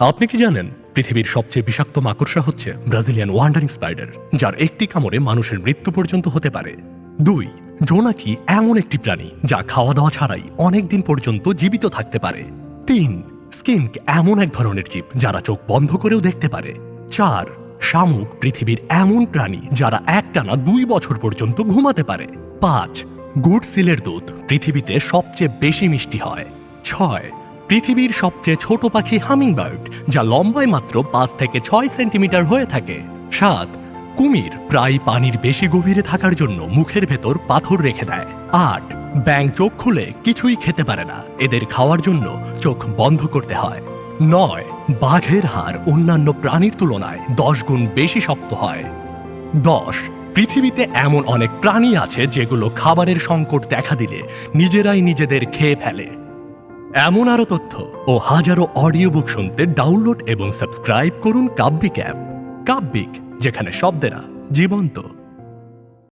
আপনি কি জানেন, পৃথিবীর সবচেয়ে বিষাক্ত মাকড়সা হচ্ছে ব্রাজিলিয়ান ওয়ান্ডারিং স্পাইডার, যার একটি কামড়ে মানুষের মৃত্যু পর্যন্ত হতে পারে। দুই জোনাকি এমন একটি প্রাণী যা খাওয়া দাওয়া ছাড়াই অনেক দিন পর্যন্ত জীবিত থাকতে পারে? তিন স্কিনক এমন এক ধরনের জীব যারা চোখ বন্ধ করেও দেখতে পারে? চার, শামুক পৃথিবীর এমন প্রাণী যারা একটানা দুই বছর পর্যন্ত ঘুমাতে পারে? পাঁচ গুড সিলের দুধ পৃথিবীতে সবচেয়ে বেশি মিষ্টি হয়। ছয় পৃথিবীর সবচেয়ে ছোট পাখি হামিংবার্ড, যা লম্বায় মাত্র পাঁচ থেকে ছয় সেন্টিমিটার হয়ে থাকে। সাত, কুমির প্রায় পানির বেশি গভীরে থাকার জন্য মুখের ভেতর পাথর রেখে দেয়। আট ব্যাং চোখ খুলে কিছুই খেতে পারে না। এদের খাওয়ার জন্য চোখ বন্ধ করতে হয়। নয়, বাঘের হার অন্যান্য প্রাণীর তুলনায় দশ গুণ বেশি শক্ত হয়। দশ, পৃথিবীতে এমন অনেক প্রাণী আছে যেগুলো খাবারের সংকট দেখা দিলে নিজেরাই নিজেদের খেয়ে ফেলে। এমন আরও তথ্য ও হাজারো অডিও বুক শুনতে ডাউনলোড এবং সাবস্ক্রাইব করুন কাব্যিক অ্যাপ কাব্যিক, যেখানে শব্দেরা জীবন্ত।